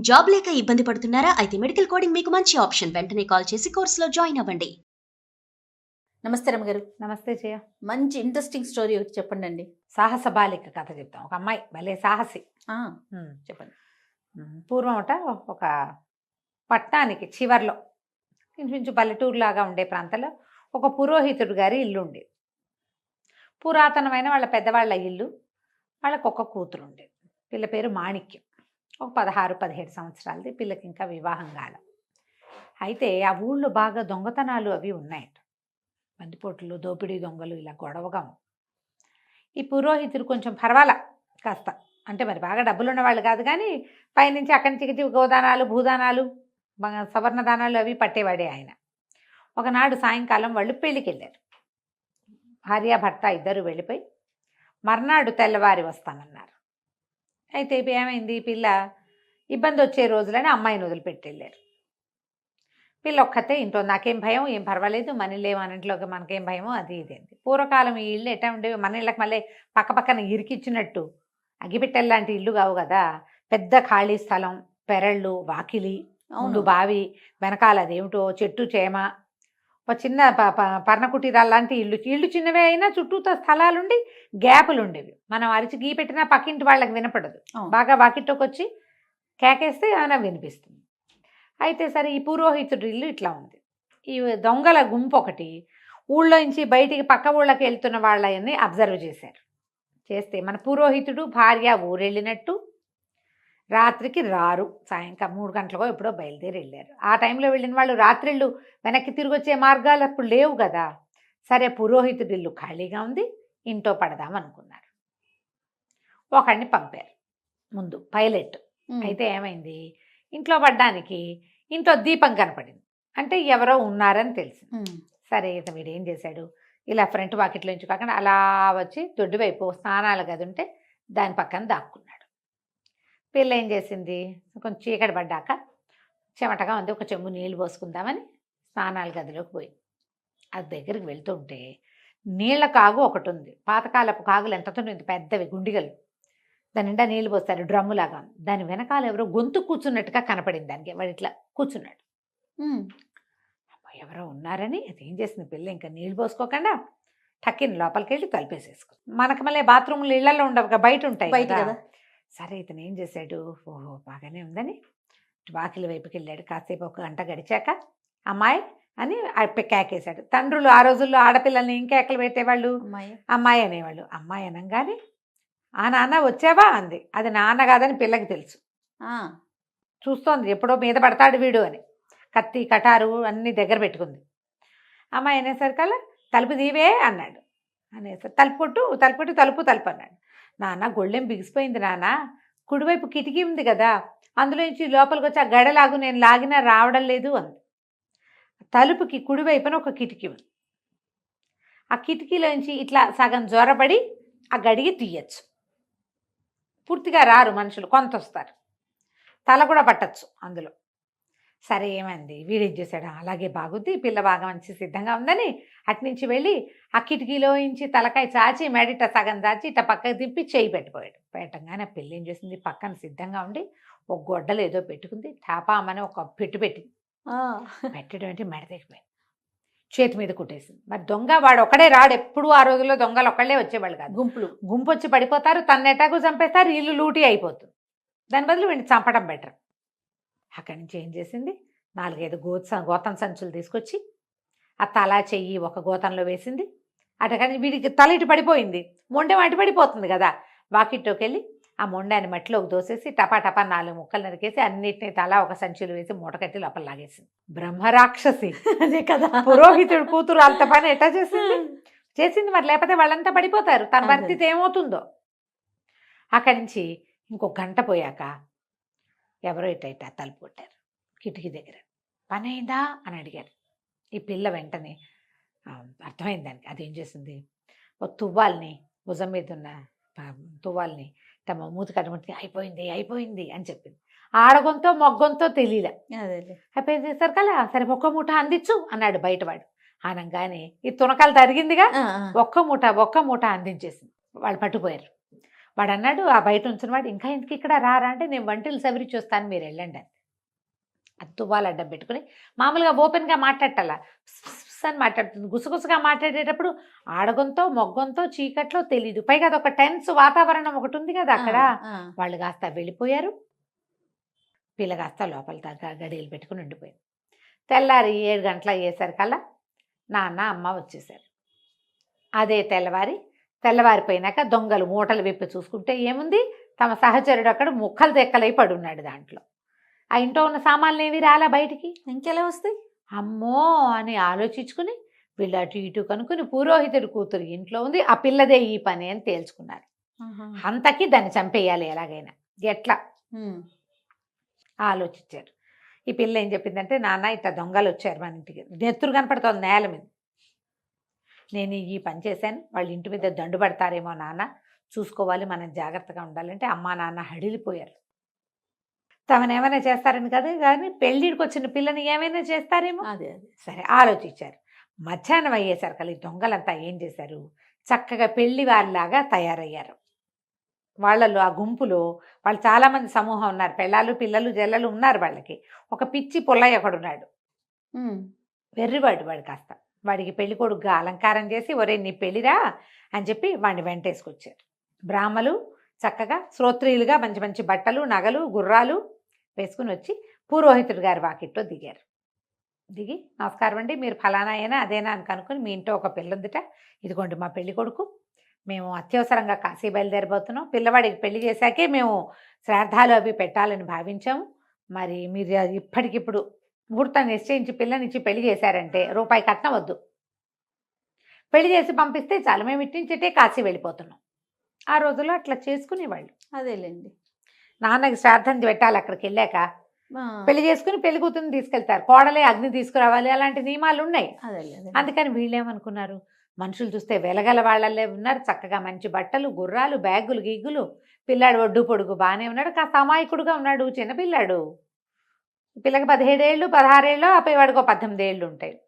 Job లేక ఇబ్బంది పడుతున్నారా? అయితే మెడికల్ కోడింగ్ మీకు మంచి ఆప్షన్. వెంటనే కాల్ చేసి కోర్సులో జాయిన్ అవ్వండి. నమస్తే రమ్మగారు నమస్తే జయ. మంచి ఇంట్రెస్టింగ్ స్టోరీ ఒకటి చెప్పండి అండి సాహస బాలిక కథ చెప్తాం. ఒక అమ్మాయి భలే సాహసి. ఆ, ఉమ్. చెప్పండి. ఉమ్. పూర్వమట ఒక పట్టణానికి చివర్లో ఇంచుమించు పల్లెటూరులాగా ఉండే ప్రాంతంలో ఒక పురోహితుడు గారి ఇల్లు ఉండేది పురాతనమైన వాళ్ళ పెద్దవాళ్ళ ఇల్లు వాళ్ళకు ఒక కూతురు ఉండేది పిల్ల పేరు మాణిక్యం. ఒక పదహారు పదిహేడు సంవత్సరాలది పిల్లకి ఇంకా వివాహం కాల అయితే ఆ ఊళ్ళో బాగా దొంగతనాలు అవి ఉన్నాయట. బందిపోట్లు దోపిడీ దొంగలు ఇలా గొడవగా ఈ పురోహితుడు కొంచెం పర్వాలా కాస్త. అంటే మరి బాగా డబ్బులు ఉన్నవాళ్ళు కాదు కానీ పైనుంచి అక్కడి నుంచి ఇక్కడికి గోదానాలు భూదానాలు సవర్ణ దానాలు అవి పట్టేవాడే ఆయన. ఒకనాడు సాయంకాలం వాళ్ళు పెళ్ళికి వెళ్ళారు భార్య భర్త ఇద్దరు వెళ్ళిపోయి మర్నాడు తెల్లవారి వస్తామన్నారు. అయితే ఇప్పుడు ఏమైంది? పిల్ల ఇబ్బంది వచ్చే రోజులని అమ్మాయిని వదిలిపెట్టి వెళ్ళారు పిల్ల ఒక్కతే ఇంట్లో నాకేం భయం ఏం పర్వాలేదు మన ఇల్లే మన ఇంట్లోకి మనకేం భయమో అది ఇది అంది. పూర్వకాలం ఈ ఇల్లు ఎట్లా ఉండేవి? మన ఇళ్ళకి మళ్ళీ పక్క పక్కన ఇరికిచ్చినట్టు. అగ్గిపెట్టెల లాంటి ఇల్లు కావు కదా? పెద్ద ఖాళీ స్థలం పెరళ్ళు వాకిలి ముందు బావి వెనకాల అదేమిటో చెట్టు చేమ ఒక చిన్న పర్ణకుటీరాలు లాంటి ఇల్లు ఇల్లు చిన్నవే అయినా చుట్టూతో స్థలాలుండి గ్యాపులు ఉండేవి మనం అరిచి గీ పెట్టినా పక్కింటి వాళ్ళకి వినపడదు. బాగా వాకిట్లోకి వచ్చి కేకేస్తే ఏమైనా వినిపిస్తుంది. అయితే సరే ఈ పురోహితుడి ఇల్లు ఇట్లా ఉంది. ఈ దొంగల గుంపు ఒకటి ఊళ్ళో నుంచి బయటికి పక్క ఊళ్ళకి వెళ్తున్న వాళ్ళని అబ్జర్వ్ చేశారు. చేస్తే మన పురోహితుడు భార్య ఊరెళ్ళినట్టు రాత్రికి రారు. సాయంకాలం మూడు గంటలకో ఎప్పుడో బయలుదేరి వెళ్ళారు. ఆ టైంలో వెళ్ళిన వాళ్ళు రాత్రిళ్ళు వెనక్కి తిరిగి వచ్చే మార్గాలు అప్పుడు లేవు కదా. సరే పురోహితుడి ఇల్లు ఖాళీగా ఉంది. ఇంట్లో పడదాం అనుకున్నారు. ఒకడిని పంపారు. ముందు పైలట్. అయితే ఏమైంది? ఇంట్లో పడ్డానికి ఇంట్లో దీపం కనపడింది. అంటే ఎవరో ఉన్నారని తెలిసింది. ఉమ్, సరే ఇతను వీడు ఏం చేశాడు? ఇలా ఫ్రంట్ వాకిట్లో నుంచి కాకుండా అలా వచ్చి దొడ్డు వైపు స్నానాల గది ఉంటే దాని పక్కన దాక్కున్నాడు. పిల్ల ఏం చేసింది? కొంచెం చీకటి పడ్డాక చెమటగా ఉంది. ఒక చెంబు నీళ్ళు పోసుకుందామని స్నానాల గదిలోకి పోయింది అది దగ్గరికి వెళ్తుంటే నీళ్ళ కాగు ఒకటి ఉంది పాతకాలపు కాగులు ఎంత ఉంటుంది పెద్దవి గుండిగలు. దాని నిండా నీళ్ళు పోస్తారు. డ్రమ్ము లాగా ఉంది. దాని వెనకాల ఎవరో గొంతు కూర్చున్నట్టుగా కనపడింది దానికి. వాడు ఇట్లా కూర్చున్నాడు. ఎవరో ఉన్నారని అది ఏం చేసింది? పిల్ల ఇంకా నీళ్ళు పోసుకోకుండా టక్కిన లోపలికి వెళ్ళి తలిపేసేసుకుంది. మనకు మళ్ళీ బాత్రూమ్లు ఇళ్ళలో ఉండవు బయట ఉంటాయి బయట కదా. సరే ఇతను ఏం చేశాడు? ఓహో! బాగానే ఉందని వాకిలి వైపుకి వెళ్ళాడు కాసేపు ఒక గంట గడిచాక అమ్మాయి అని కేకేశాడు. తండ్రులు ఆ రోజుల్లో ఆడపిల్లల్ని ఇంకేకలు పెట్టేవాళ్ళు? అమ్మాయి. అనేవాళ్ళు. అమ్మాయి అనగానే ఆ నాన్న వచ్చావా? అంది. అది నాన్న కాదని పిల్లకి తెలుసు. చూస్తోంది. ఎప్పుడో మీద పడతాడు వీడు అని. కత్తి కటారు అన్నీ దగ్గర పెట్టుకుంది. అమ్మాయి అనేసరికల్లా తలుపు దీవే అన్నాడు. అనేసరి తలుపు కొట్టు తలుపు కొట్టు తలుపు తలుపు అన్నాడు. నాన్న గొళ్ళెం బిగిసిపోయింది నాన్న. కుడివైపు కిటికీ ఉంది కదా అందులో నుంచి లోపలికి వచ్చి ఆ గడలాగు నేను లాగినా రావడం లేదు అంది. తలుపుకి కుడివైపున ఒక కిటికీ ఉంది. ఆ కిటికీలోంచి ఇట్లా సగం జ్వరపడి ఆ గడిగి తీయచ్చు. పూర్తిగా రారు మనుషులు కొంత వస్తారు తల కూడా పట్టచ్చు అందులో. సరే ఏమైంది? వీడేం చేశాడు అలాగే బాగుద్ది పిల్ల బాగా మంచి సిద్ధంగా ఉందని అట్నుంచి వెళ్ళి ఆ కిటికీలో నుంచి తలకాయ చాచి మెడిట సగం చాచి ఇట్ట పక్కకి తిప్పి చేయి పెట్టిపోయాడు పెట్టంగానే ఆ పిల్ల ఏం చేసింది? పక్కన సిద్ధంగా ఉండి ఒక గొడ్డలు ఏదో పెట్టుకుంది. టాపామని ఒక పెట్టు పెట్టింది. పెట్టడం అంటే మెడ తెగిపోయింది. చేతి మీద కుట్టేసింది. మరి దొంగ వాడు ఒకడే రాడు. ఎప్పుడు ఆ రోజుల్లో దొంగలు ఒకళ్ళే వచ్చేవాళ్ళు కాదు. గుంపులు. గుంపు వచ్చి పడిపోతారు తన ఎటాకు చంపేస్తారు ఇల్లు లూటీ అయిపోతుంది. దాని బదులు వీడిని చంపడం బెటర్. అక్కడి నుంచి ఏం చేసింది? నాలుగైదు గోత గోతం సంచులు తీసుకొచ్చి ఆ తల చెయ్యి ఒక గోతంలో వేసింది. అటకని వీడికి తల ఇటు పడిపోయింది. మొండెం అటు పడిపోతుంది కదా! వాకిట్లోకి వెళ్ళి ఆ మొండాన్ని మట్టిలోకి దోసేసి టపా టపా నాలుగు ముక్కలు నరికేసి అన్నిటిని తల ఒక సంచులు వేసి మూట కట్టి లోపల లాగేసింది. బ్రహ్మరాక్షసి. అదే కదా! పురోహితుడు కూతురు అంత పని ఎట్లా చేసింది? చేసింది మరి లేకపోతే వాళ్ళంతా పడిపోతారు. తన. పరిస్థితి ఏమవుతుందో? అక్కడి నుంచి ఇంకో గంట పోయాక ఎవరో ఇట్ట తలుపు కొట్టారు. కిటికీ దగ్గర. పని అయిందా అని అడిగారు. ఈ పిల్ల వెంటనే అర్థమైంది దానికి. అదేం చేసింది? ఓ తువ్వాల్ని భుజం మీద ఉన్న తువ్వాల్ని తమ మూతి కట్టుకుంటే అయిపోయింది అయిపోయింది అని చెప్పింది. ఆడగొంతో మొగ్గొంతో తెలియలే అయిపోయింది సరే కలా సరే ఒక్క మూట అందించు అన్నాడు బయటవాడు. అనగానే ఈ తునకాలు తరిగిందిగా. ఒక్క మూట ఒక్క మూట అందించేసింది. వాళ్ళు పట్టుపోయారు వాడు అన్నాడు ఆ బయట ఉంచిన వాడు ఇంకా ఎందుకు ఇక్కడ రారా? అంటే నేను వంటలు సవిరిచి వస్తాను మీరు వెళ్ళండి అని అది తువ్వాలు అడ్డం పెట్టుకుని మామూలుగా ఓపెన్గా మాట్లాడాల అని మాట్లాడుతుంది. గుసగుసగా మాట్లాడేటప్పుడు ఆడగంతో మొగ్గంతో చీకట్లో తెలీదు. పైగా అదొక టెన్స్ వాతావరణం ఒకటి ఉంది కదా అక్కడ. వాళ్ళు కాస్త వెళ్ళిపోయారు. పిల్ల కాస్త లోపల దాకా గడియలు పెట్టుకుని ఉండిపోయింది. తెల్లారి ఏడు గంటల అయ్యేసరికల్లా నాన్న అమ్మ వచ్చేసారు. అదే తెల్లవారి తెల్లవారిపోయినాక దొంగలు మూటలు విప్పి చూసుకుంటే ఏముంది? తమ సహచరుడు అక్కడ ముక్కలు తెక్కలై పడున్నాడు దాంట్లో. ఆ ఇంట్లో ఉన్న సామాన్లు ఏవి రాలా బయటికి? ఇంకెలా వస్తాయి? అమ్మో అని ఆలోచించుకుని వీళ్ళు అటు ఇటు కనుక్కుని పురోహితుడి కూతురు ఇంట్లో ఉంది ఆ పిల్లదే ఈ పని అని తేల్చుకున్నారు. అంతకి దాన్ని చంపేయాలి ఎలాగైనా. ఎట్లా. ఆలోచించారు. ఈ పిల్ల ఏం చెప్పిందంటే నాన్న ఇట్లా దొంగలు వచ్చారు మన ఇంటికి. నెత్తురు కనపడుతోంది నేల మీద. నేను ఈ పని చేశాను. వాళ్ళ ఇంటి మీద దండు పడతారేమో నాన్న. చూసుకోవాలి మనం జాగ్రత్తగా ఉండాలంటే అమ్మా నాన్న హడిలిపోయారు. తమను ఏమైనా చేస్తారని కదా కానీ పెళ్ళిడికి వచ్చిన పిల్లని ఏమైనా చేస్తారేమో? అదే అదే. సరే ఆలోచించారు. మధ్యాహ్నం అయ్యేసరికి దొంగలంతా ఏం చేశారు? చక్కగా పెళ్ళి వారిలాగా తయారయ్యారు. వాళ్ళలో ఆ గుంపులో వాళ్ళు చాలామంది సమూహం ఉన్నారు. పెళ్ళాలు పిల్లలు జల్లలు ఉన్నారు వాళ్ళకి. ఒక పిచ్చి పుల్లయ్య ఒకడున్నాడు. వెర్రివాడు వాడు కాస్త. వాడికి పెళ్ళి కొడుకుగా అలంకారం చేసి ఒరే నీ పెళ్ళిరా అని చెప్పి వాడిని వెంటేసుకొచ్చారు. బ్రాహ్మలు చక్కగా శ్రోత్రియులుగా మంచి మంచి బట్టలు నగలు గుర్రాలు వేసుకుని వచ్చి పురోహితుడు గారి వాకిట్లో దిగారు. దిగి నమస్కారం అండి మీరు ఫలానా అయినా అదేనా అని కనుక్కొని మీ ఇంట్లో ఒక పిల్ల ఉందిట ఇదిగోండి మా పెళ్ళి కొడుకు. మేము అత్యవసరంగా కాశీ బయలుదేరబోతున్నాం. పిల్లవాడికి పెళ్ళి చేశాకే మేము శ్రాద్ధాలు అవి పెట్టాలని భావించాము. మరి మీరు అది ఇప్పటికిప్పుడు ముహూర్తం నిశ్చయించి పిల్లనిచ్చి పెళ్ళి చేశారంటే రూపాయి కట్నం వద్దు పెళ్ళి చేసి పంపిస్తే చాలు. మేము ఇట్టించిటే కాశీ వెళ్ళిపోతున్నాం. ఆ రోజుల్లో అట్లా చేసుకునేవాళ్ళు. అదేలేండి. నాన్నకి శ్రాద్ధం పెట్టాలి అక్కడికి వెళ్ళాక. పెళ్ళి చేసుకుని పెళ్ళి కూతురుని తీసుకెళ్తారు. కోడలే అగ్ని తీసుకురావాలి అలాంటి నియమాలు ఉన్నాయి. అందుకని వీళ్ళేమనుకున్నారు? మనుషులు చూస్తే వెలగల వాళ్ళల్లే ఉన్నారు. చక్కగా మంచి బట్టలు గుర్రాలు బ్యాగులు గిగ్గులు. పిల్లాడు ఒడ్డు పొడుగు బాగానే ఉన్నాడు. కాస్త అమాయకుడుగా ఉన్నాడు చిన్న పిల్లాడు. పిల్లకి పదిహేడేళ్ళు పదహారేళ్ళు ఆ పిల్లవాడికి ఒక పద్దెనిమిది ఏళ్ళు ఉంటాయి.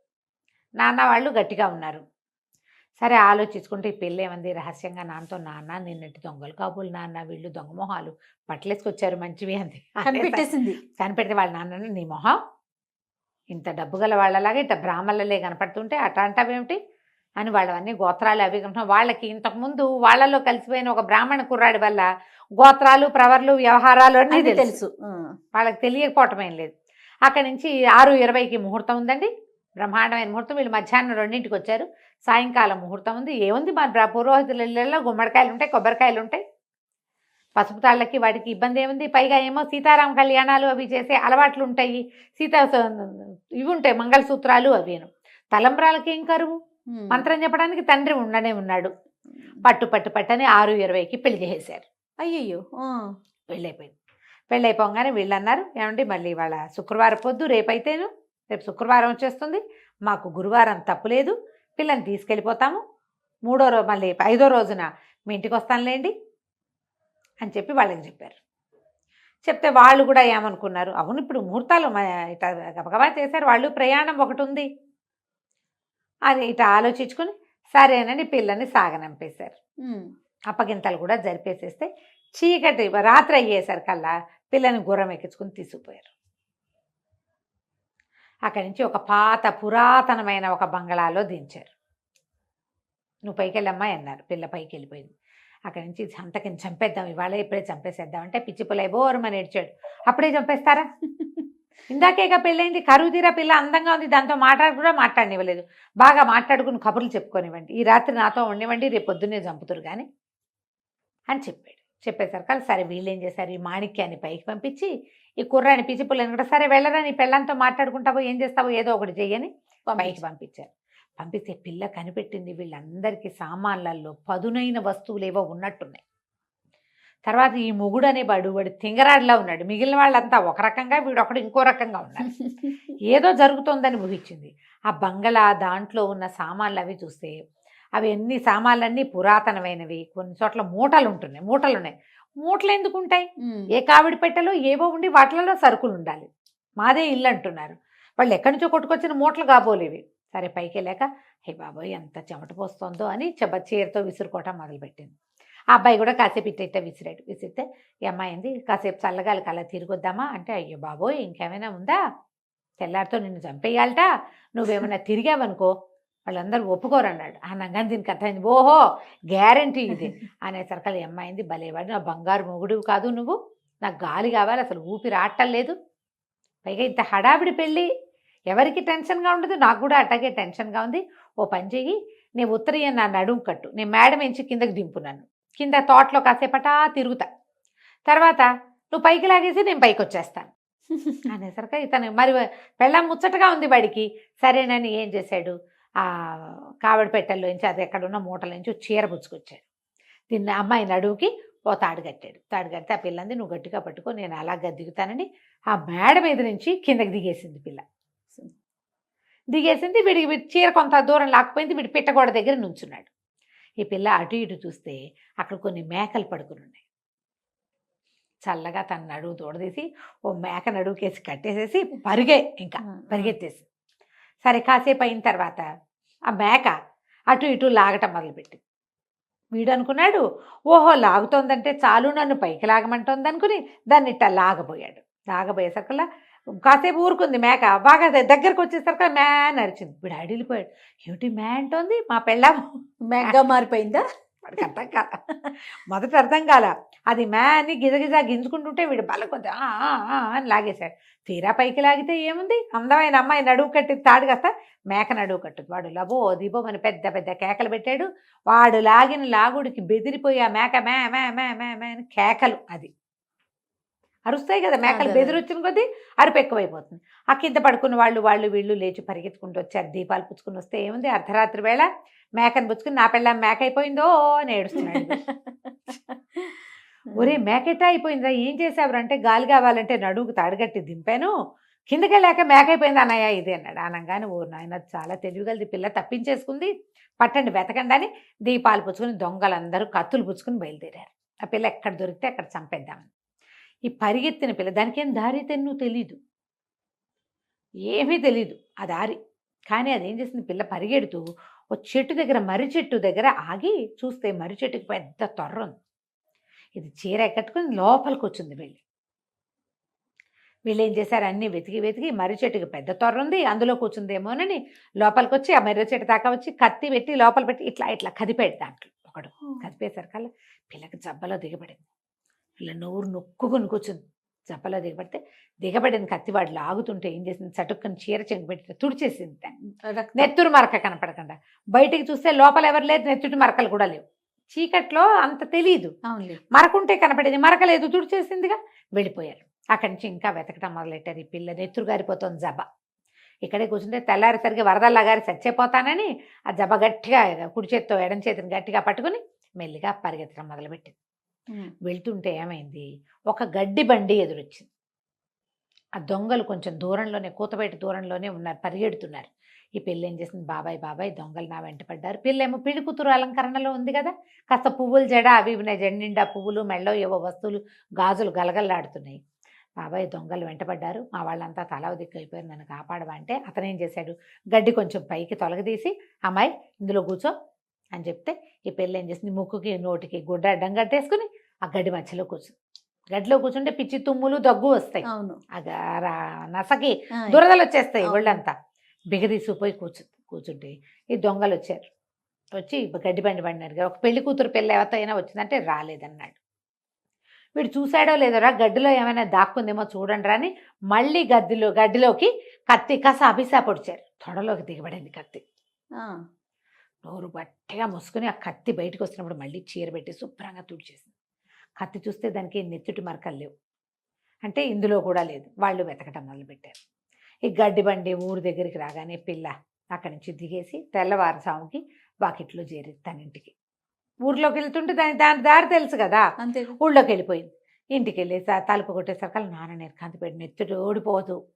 నాన్న వాళ్ళు గట్టిగా ఉన్నారు. సరే ఆలోచించుకుంటే ఈ పిల్ల ఏమంది? రహస్యంగా నాన్నతో నాన్న నిన్నటి దొంగలు కాబోలు నాన్న వీళ్ళు దొంగ మొహాలు బట్టలేసుకొచ్చారు మంచివి అంది. కనిపెట్టేసింది. కనిపెడితే వాళ్ళ నాన్న నీ మొహం? ఇంత డబ్బు గల వాళ్ళలాగా ఇంత బ్రాహ్మణులే కనపడుతుంటే అట్ట అంటావేమిటి అని వాళ్ళవన్నీ గోత్రాలు అవి వాళ్ళకి ఇంతకుముందు వాళ్ళలో కలిసిపోయిన ఒక బ్రాహ్మణ కుర్రాడి వల్ల గోత్రాలు ప్రవర్లు వ్యవహారాలు అన్నీ తెలుసు. వాళ్ళకి తెలియకపోవటం ఏం లేదు. అక్కడి నుంచి ఆరు ఇరవైకి ముహూర్తం ఉందండి. బ్రహ్మాండమైన ముహూర్తం. వీళ్ళు మధ్యాహ్నం రెండింటికి వచ్చారు. సాయంకాలం ముహూర్తం ఉంది. ఏముంది మన పురోహితుల ఇళ్ళల్లో గుమ్మడికాయలు ఉంటాయి కొబ్బరికాయలు ఉంటాయి. పసుపు తాళ్ళకి వాటికి ఇబ్బంది ఏముంది? పైగా ఏమో సీతారాం కళ్యాణాలు అవి చేసే అలవాట్లు ఉంటాయి. సీతా ఇవి ఉంటాయి మంగళసూత్రాలు అవిను. తలంబ్రాలకి ఏం కరువు. మంత్రం చెప్పడానికి తండ్రి ఉండనే ఉన్నాడు. పట్టు పట్టు పట్టని ఆరు ఇరవైకి పెళ్ళి చేసేశారు. అయ్యయ్యో. పెళ్ళైపోయింది. పెళ్ళైపోగానే వీళ్ళు అన్నారు ఏమండి మళ్ళీ వాళ్ళ శుక్రవారం పొద్దు రేపైతేను? రేపు శుక్రవారం వచ్చేస్తుంది. మాకు గురువారం తప్పులేదు పిల్లని తీసుకెళ్ళిపోతాము. మూడో రోజు మళ్ళీ ఐదో రోజున మీ ఇంటికి వస్తానులేండి అని చెప్పి వాళ్ళకి చెప్పారు. చెప్తే వాళ్ళు కూడా ఏమనుకున్నారు అవును ఇప్పుడు ముహూర్తాలు గబగబా చేశారు. వాళ్ళు ప్రయాణం ఒకటి ఉంది. అని ఇట ఆలోచించుకుని సరేనని పిల్లని సాగనంపేశారు. అప్పగింతలు కూడా జరిపేసేస్తే చీకటి రాత్రి అయ్యేసరికల్లా పిల్లని గుర్రం ఎక్కించుకుని తీసుకుపోయారు. అక్కడి నుంచి ఒక పాత పురాతనమైన ఒక బంగళాలో దించారు. నువ్వు పైకి వెళ్ళమ్మా అన్నారు. పిల్ల పైకి వెళ్ళిపోయింది అక్కడి నుంచి సంతకిని చంపేద్దాం ఇవాళ ఇప్పుడే చంపేసేద్దాం అంటే పిచ్చి బోరమని ఏడ్చాడు. అప్పుడే చంపేస్తారా? ఇందాకేగా పెళ్ళైంది కరువు తీరా పిల్ల అందంగా ఉంది దాంతో మాట్లాడి కూడా మాట్లాడనివ్వలేదు. బాగా మాట్లాడుకుని కబుర్లు చెప్పుకోనివ్వండి. ఈ రాత్రి నాతో ఉండివ్వండి రేపు పొద్దున్నే చంపుతురు కానీ అని చెప్పాడు. చెప్పేసరికి సరే వీళ్ళు ఏం చేశారు? ఈ మాణిక్యాన్ని పైకి పంపించి ఈ కుర్రాని పిచ్చి పుల్లని కూడా సరే వెళ్ళరా నీ పెళ్ళంతో మాట్లాడుకుంటావో ఏం చేస్తావో ఏదో ఒకటి చెయ్యని పైకి పంపించారు. పంపిస్తే పిల్ల కనిపెట్టింది వీళ్ళందరికీ సామాన్లలో పదునైన వస్తువులు ఏవో ఉన్నట్టున్నాయి. తర్వాత ఈ మొగుడు అనే వాడు వాడు తింగరాడిలా ఉన్నాడు. మిగిలిన వాళ్ళంతా ఒక రకంగా వీడు ఒకడు ఇంకో రకంగా ఉన్నారు ఏదో జరుగుతోందని ఊహించింది. ఆ బంగళా దాంట్లో ఉన్న సామాన్లు అవి చూస్తే అవి ఎన్ని సామాన్లన్నీ పురాతనమైనవి. కొన్ని చోట్ల మూటలు ఉంటున్నాయి మూటలు ఉన్నాయి. మూటలు ఎందుకు ఉంటాయి. ఏ కావిడి పెట్టెలో ఏవో ఉండి వాటిలలో సరుకులు ఉండాలి. మాదే ఇల్లు అంటున్నారు. వాళ్ళు ఎక్కడి నుంచో కొట్టుకొచ్చిన మూటలు కాబోలేవి. సరే పైకి వెళ్ళాక హే బాబోయ్ ఎంత చెమట పోస్తోందో అని చెబ చీరతో విసురుకోవటం మొదలుపెట్టింది. ఆ అబ్బాయి కూడా కాసేపు ఇట్ట విసిరాడు. విసిరితే ఈ అమ్మాయి ఏంది? కాసేపు చల్లగాలి అలా తిరిగొద్దామా? అంటే అయ్యో బాబోయ్ ఇంకేమైనా ఉందా? తెల్లారితో నిన్ను చంపేయాలట. నువ్వేమైనా తిరిగావనుకో వాళ్ళందరూ ఒప్పుకోరు అన్నాడు. నంగని దీనికి అర్థమైంది. ఓహో గ్యారంటీ ఇది. అనేసరికి ఈ అమ్మాయింది భలేవాడు నా బంగారు మొగుడు కాదు నువ్వు. నాకు గాలి కావాలి అసలు ఊపిరి ఆడటం లేదు. పైగా ఇంత హడావిడి పెళ్ళి. ఎవరికి టెన్షన్గా ఉండదు? నాకు కూడా అట్టాగే టెన్షన్గా ఉంది. ఓ పని చెయ్యి. నీ ఉత్తరీయ నా నడుము కట్టు. నేను మేడం ఎంచి కిందకి దింపున్నాను కింద తోటలో కాసేపటా తిరుగుతా. తర్వాత నువ్వు పైకి లాగేసి నేను పైకి వచ్చేస్తాను అనేసరికి ఇతను మరి పెళ్ళం ముచ్చటగా ఉంది వాడికి. సరేనని ఏం చేశాడు? ఆ కావడి పెట్టెల్లోంచి అది ఎక్కడ ఉన్న మూటల నుంచి ఓ చీర పుచ్చుకొచ్చాడు. దీన్ని అమ్మాయి నడువుకి ఓ తాడు కట్టాడు. తాడు కడితే ఆ పిల్లంది నువ్వు గట్టిగా పట్టుకో నేను అలాగా దిగుతానని ఆ మేడ మీద నుంచి కిందకి దిగేసింది పిల్ల. దిగేసింది వీడికి వీడి చీర కొంత దూరం లాక్కుపోయింది వీడి పిట్టగోడ దగ్గర నుంచున్నాడు. ఈ పిల్ల అటు ఇటు చూస్తే అక్కడ కొన్ని మేకలు పడుకుని ఉన్నాయి చల్లగా తన నడువు తోడదీసి ఓ మేక నడువుకేసి కట్టేసేసి పరిగే ఇంకా పరిగెత్తేసి. సరే కాసేపు అయిన తర్వాత ఆ మేక అటు ఇటు లాగటం మొదలుపెట్టింది. వీడు అనుకున్నాడు ఓహో లాగుతోందంటే చాలు నన్ను పైకి లాగమంటోంది అనుకుని దాన్ని ఇట్లా లాగబోయాడు. లాగబోయేసరికల్లా కాసేపు ఊరుకుంది మేక. బాగా దగ్గరకు వచ్చేసరికి మ్యా నడిచింది వీడు అడిలిపోయాడు. ఏమిటి మ్యా అంటోంది? మా పెళ్ళాం మెగ్గా మారిపోయిందా? వాడికి అర్థం కాల మొదట అర్థం కాల. అది మ్యా అని గిజగిజ గింజుకుంటుంటే వీడు బలకొద్ది "ఆ, ఆ, ఆ" అని లాగేశాడు. తీరా పైకి లాగితే ఏముంది? అందమైన అమ్మాయి నడువు కట్టి తాడు కాస్త మేక నడువు కట్టుది వాడు లబో దిబో అని పెద్ద పెద్ద కేకలు పెట్టాడు. వాడు లాగిన లాగుడికి బెదిరిపోయి ఆ మేక మే మే మే మే మే అని కేకలు అది. అరుస్తాయి కదా మేకలు. బెదిరొచ్చిన కొద్దీ అరుపు ఎక్కువైపోతుంది. ఆ కింద పడుకున్న వాళ్ళు వాళ్ళు వీళ్ళు లేచి పరిగెత్తుకుంటూ వచ్చారు దీపాలు పుచ్చుకుని వస్తే ఏముంది? అర్ధరాత్రి వేళ మేకను పుచ్చుకుని నా పిల్ల మేక అయిపోయిందో అని ఏడుస్తున్నాడు ఒరే మేకెట్టా అయిపోయిందా ఏం చేసావురా అంటే గాలి కావాలంటే నడువుకు తాడుగట్టి దింపాను. కిందకి వెళ్ళాక మేక అయిపోయింది అన్నయ్య ఇది అన్నాడు. అనగానే ఓ నాయన చాలా తెలివిగలది పిల్ల తప్పించేసుకుంది. పట్టండి వెతకండి అని దీపాలు పుచ్చుకుని దొంగలందరూ కత్తులు పుచ్చుకుని బయలుదేరారు. ఆ పిల్ల ఎక్కడ దొరికితే అక్కడ చంపేద్దామని. ఈ పరిగెత్తిన పిల్ల. దానికి ఏం దారి తెన్ను తెలీదు. ఏమీ తెలీదు. ఆ దారి. కానీ అదేం చేసింది? పిల్ల పరిగెడుతూ ఓ చెట్టు దగ్గర మర్రి చెట్టు దగ్గర ఆగి చూస్తే మర్రి చెట్టుకి పెద్ద తొర్ర ఉంది. ఇది చీర ఎక్కట్టుకుని లోపలికి వచ్చింది వెళ్ళి. వీళ్ళు ఏం చేశారు? అన్నీ వెతికి వెతికి మర్రి చెట్టుకి పెద్ద తొర్ర ఉంది అందులో కూర్చుందేమోనని లోపలికి వచ్చి ఆ మర్రి చెట్టు దాకా వచ్చి కత్తి పెట్టి లోపల పెట్టి ఇట్లా ఇట్లా కదిపాడు దాంట్లో. ఒకడు కదిపేసరికల్లా పిల్లకి జబ్బలో దిగబడింది. పిల్ల నోరు నొక్కుకుని కూర్చుంది. జబ్బలో దిగబడితే దిగబడింది కత్తివాడు లాగుతుంటే ఏం చేసింది? చటుక్కని చీర చెంగు పెట్టి తుడిచేసింది. నెత్తురు మరక కనపడకుండా. బయటికి చూస్తే లోపల ఎవరు లేదు నెత్తుటి మరకలు కూడా లేవు. చీకట్లో అంత తెలియదు మరకుంటే కనపడేది మరక లేదు తుడిచేసిందిగా వెళ్ళిపోయారు. అక్కడి నుంచి ఇంకా వెతకటం మొదలెట్టారు ఈ పిల్ల. నెత్తురు గారిపోతుంది జబ ఇక్కడే కూర్చుంటే తెల్లారేసరికి వరదల్లా గారి చచ్చిపోతానని ఆ జబ గట్టిగా కుడి చేత్తో ఎడం చేతిని గట్టిగా పట్టుకుని మెల్లిగా పరిగెత్తడం మొదలుపెట్టింది. వెళ్తుంటే ఏమైంది? ఒక గడ్డి బండి ఎదురొచ్చింది. ఆ దొంగలు కొంచెం దూరంలోనే కూతబయట దూరంలోనే ఉన్నారు పరిగెడుతున్నారు. ఈ పెళ్ళి ఏం చేసింది? బాబాయ్ బాబాయ్ దొంగలు నా వెంట పడ్డారు. పిల్ల పిడి కూతురు అలంకరణలో ఉంది కదా? కాస్త పువ్వులు జడ అవి ఇవి ఉన్నాయి. జడ నిండా పువ్వులు మెళ్ళో ఏవో వస్తువులు గాజులు గలగల్లాడుతున్నాయి. బాబాయ్ దొంగలు వెంటపడ్డారు మా వాళ్ళంతా తలా దిక్కు నన్ను కాపాడవా అంటే అతనేం చేశాడు? గడ్డి కొంచెం పైకి తొలగదీసి అమ్మాయి ఇందులో కూర్చో. అని చెప్తే ఈ పిల్ల ఏం చేసింది? ముక్కుకి నోటికి గుడ్డ అడ్డం కట్టేసుకుని ఆ గడ్డి మధ్యలో కూర్చుంది. గడ్డిలో కూర్చుంటే పిచ్చి తుమ్ములు దగ్గు వస్తాయి. అవును. నసకి దురదలు వచ్చేస్తాయి. ఒళ్ళంతా. బిగదీసిపోయి కూర్చు కూర్చుంటే ఈ దొంగలు వచ్చారు. వచ్చి గడ్డి బండి పడినారు ఒక పెళ్ళి కూతురు పిల్ల ఎవరితో అయినా వచ్చిందంటే రాలేదన్నాడు. వీడు చూశాడో లేదోరా గడ్డిలో ఏమైనా దాక్కుందేమో చూడండి అని మళ్ళీ గడ్డిలో గడ్డిలోకి కత్తి కస అభిసా పొడిచారు తొడలోకి దిగబడింది కత్తి. నోరు గట్టిగా మూసుకుని ఆ కత్తి బయటకు వచ్చినప్పుడు మళ్ళీ చీర పెట్టి శుభ్రంగా తుడిచేసింది. కత్తి చూస్తే దానికి నెత్తుటి మరకలు లేవు. అంటే ఇందులో కూడా లేదు. వాళ్ళు వెతకటం మొదలుపెట్టారు. ఈ గడ్డి బండి ఊరు దగ్గరికి రాగానే పిల్ల అక్కడి నుంచి దిగేసి తెల్లవారుసాముకి వాకిట్లో చేరి తన ఇంటికి. ఊర్లోకి వెళ్తుంటే దాని దాని దారి తెలుసు కదా? అంతే ఊళ్ళోకి వెళ్ళిపోయింది. ఇంటికి వెళ్ళి త- తలుపు కొట్టేసరికి నాన్న నేను కందిపెట్టి నెత్తుడు ఓడిపోదు.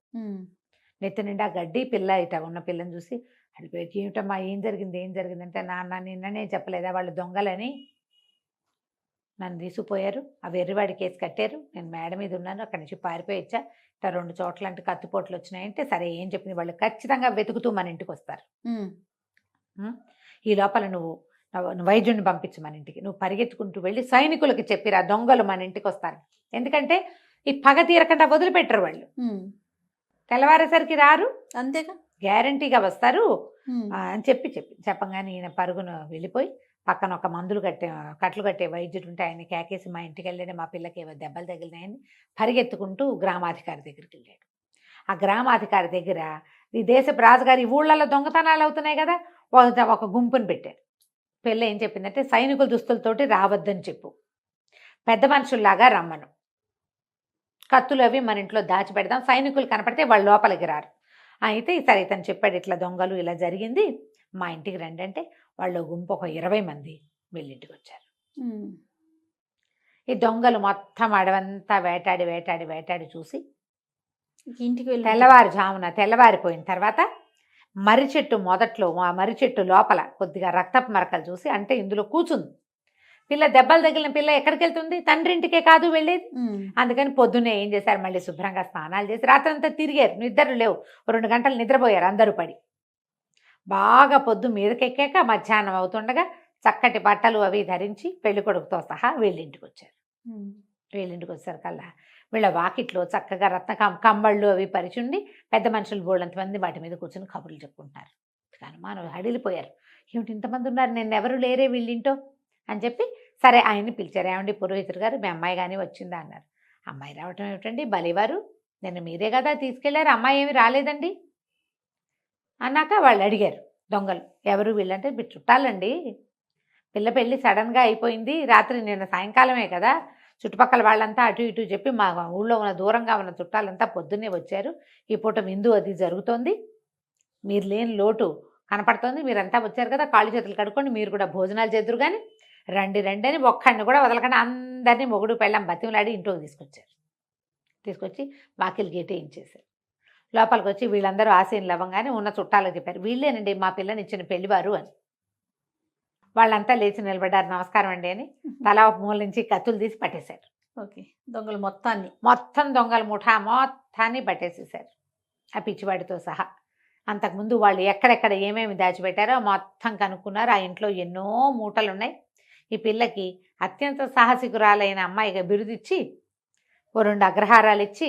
నెత్తి నిండా గడ్డి పిల్ల ఇట ఉన్న పిల్లని చూసి అడిపోయి ఏమిటమ్మా ఏం జరిగింది? ఏం జరిగింది అంటే నాన్న నిన్ననే చెప్పలేదా వాళ్ళు దొంగలని? నన్ను తీసుకుపోయారు. ఆ వెర్రివాడి కేసు కట్టారు. నేను మేడ మీద ఉన్నాను. అక్కడి నుంచి పారిపోయి వచ్చా. ఇట్లా రెండు చోట్ల అంటే కత్తిపోట్లు వచ్చినాయంటే సరే ఏం చెప్పింది వాళ్ళు ఖచ్చితంగా వెతుకుతూ మన ఇంటికి వస్తారు. ఈ లోపల నువ్వు వైద్యుడిని పంపించు మన ఇంటికి. నువ్వు పరిగెత్తుకుంటూ వెళ్ళి సైనికులకి చెప్పిరా దొంగలు మన ఇంటికి వస్తారు. ఎందుకంటే ఈ పగ తీరకుండా వదిలిపెట్టరు వాళ్ళు. తెల్లవారేసరికి రారు. అంతేగా? గ్యారంటీగా వస్తారు. అని చెప్పి చెప్పి చెప్పగానే ఈయన పరుగున వెళ్ళిపోయి పక్కన ఒక మందులు కట్టే కట్లు కట్టే వైద్యుడు ఉంటే ఆయన కేకేసి మా ఇంటికి వెళ్ళాడు మా పిల్లకి ఏవో దెబ్బలు తగిలినాయని పరిగెత్తుకుంటూ గ్రామాధికారి దగ్గరికి వెళ్ళాడు. ఆ గ్రామాధికారి దగ్గర ఈ దేశపు రాజుగారి ఊళ్ళల్లో దొంగతనాలు అవుతున్నాయి కదా ఒక ఒక గుంపుని పెట్టారు. పిల్ల ఏం చెప్పిందంటే సైనికుల దుస్తులతోటి రావద్దని చెప్పు. పెద్ద మనుషుల్లాగా రమ్మను. కత్తులు అవి మన ఇంట్లో దాచిపెడదాం సైనికులు కనపడితే వాళ్ళు లోపలికి రారు. అయితే సరే ఇతను చెప్పాడు ఇట్లా దొంగలు ఇలా జరిగింది. మా ఇంటికి రండి అంటే వాళ్ళు గుంపు ఒక ఇరవై మంది వీళ్ళింటికి వచ్చారు. ఈ దొంగలు మొత్తం అడవంతా వేటాడి వేటాడి వేటాడి చూసి ఇంటికి వెళ్ళి తెల్లవారుజామున తెల్లవారిపోయిన తర్వాత మర్రి చెట్టు మొదట్లో ఆ మర్రి చెట్టు లోపల కొద్దిగా రక్తపు మరకలు చూసి అంటే ఇందులో కూర్చుంది పిల్ల దెబ్బలు తగిలిన పిల్ల ఎక్కడికి వెళ్తుంది తండ్రి ఇంటికే కాదు వెళ్ళేది. అందుకని పొద్దున్నే ఏం చేశారు? మళ్ళీ శుభ్రంగా స్నానాలు చేసి రాత్రంతా తిరిగారు. నిద్ర లేవు. రెండు గంటలు నిద్రపోయారు అందరూ పడి. బాగా పొద్దు మీదకెక్కాక మధ్యాహ్నం అవుతుండగా చక్కటి బట్టలు అవి ధరించి పెళ్ళి కొడుకుతో సహా వీళ్ళింటికి వచ్చారు. వీళ్ళింటికి వచ్చారు కల్లా వీళ్ళ వాకిట్లో చక్కగా రత్న కంబళ్ళు అవి పరిచుండి పెద్ద మనుషులు బోళ్ళంతమంది వాటి మీద కూర్చొని కబుర్లు చెప్పుకుంటున్నారు అనుమానం హడిలిపోయారు ఏమిటి ఇంతమంది ఉన్నారు? నేను ఎవరు లేరే వీళ్ళింటో? అని చెప్పి సరే ఆయన్ని పిలిచారు. ఏమండి పురోహితుడు గారు మీ అమ్మాయి కానీ వచ్చిందా అన్నారు. అమ్మాయి రావటం ఏమిటండి? బలివారు నేను మీరే కదా తీసుకెళ్ళారు అమ్మాయి ఏమి రాలేదండి? అన్నాక వాళ్ళు అడిగారు దొంగలు ఎవరు వీళ్ళంటే మీరు చుట్టాలండి. పిల్ల పెళ్ళి సడన్గా అయిపోయింది రాత్రి నిన్న సాయంకాలమే కదా చుట్టుపక్కల వాళ్ళంతా అటు ఇటు చెప్పి మా ఊళ్ళో ఉన్న దూరంగా ఉన్న చుట్టాలంతా పొద్దున్నే వచ్చారు. ఈ పూట విందు అది జరుగుతోంది. మీరు లేని లోటు కనపడుతోంది. మీరంతా వచ్చారు కదా కాళ్ళు చేతులు కడుక్కోండి మీరు కూడా భోజనాలు చేద్దరు కానీ రండి రండి అని ఒక్కడిని కూడా వదలకుండా అందరినీ మొగుడు పెళ్ళం బతిమలాడి ఇంట్లోకి తీసుకొచ్చారు. తీసుకొచ్చి వాకిలి గేటేయించేశారు. లోపలికి వచ్చి వీళ్ళందరూ ఆశీనులు అవ్వగానే ఉన్న చుట్టాలకు చెప్పారు వీళ్ళేనండి మా పిల్లని ఇచ్చిన పెళ్ళివారు అని. వాళ్ళంతా లేచి నిలబడ్డారు నమస్కారం అండి అని తలా మూల నుంచి కత్తులు తీసి పట్టేశారు. ఓకే. దొంగలు మొత్తాన్ని. మొత్తం దొంగల ముఠా మొత్తాన్ని పట్టేసేసారు ఆ పిచ్చివాడితో సహా. అంతకుముందు వాళ్ళు ఎక్కడెక్కడ ఏమేమి దాచిపెట్టారో మొత్తం కనుక్కున్నారు. ఆ ఇంట్లో ఎన్నో మూటలు ఉన్నాయి ఈ పిల్లకి అత్యంత సాహసికురాలైన అమ్మాయిగా బిరుదిచ్చి ఓ రెండు అగ్రహారాలు ఇచ్చి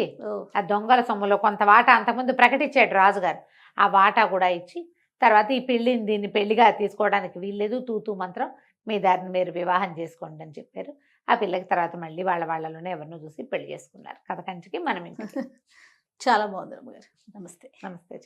ఆ దొంగల సొమ్ములో కొంత వాటా అంతకుముందు ప్రకటించాడు రాజుగారు. ఆ వాటా కూడా ఇచ్చి తర్వాత ఈ పెళ్ళిని దీన్ని పెళ్ళిగా తీసుకోవడానికి వీల్లేదు తూతూ మంత్రం మీ దారిని మీరు వివాహం చేసుకోండి అని చెప్పారు. ఆ పిల్లకి తర్వాత మళ్ళీ వాళ్ళ వాళ్ళలోనే ఎవరినో చూసి పెళ్ళి చేసుకున్నారు. కథ కంచికి మనం ఇంటికి చాలా బాగుంది అమ్మగారు నమస్తే. నమస్తే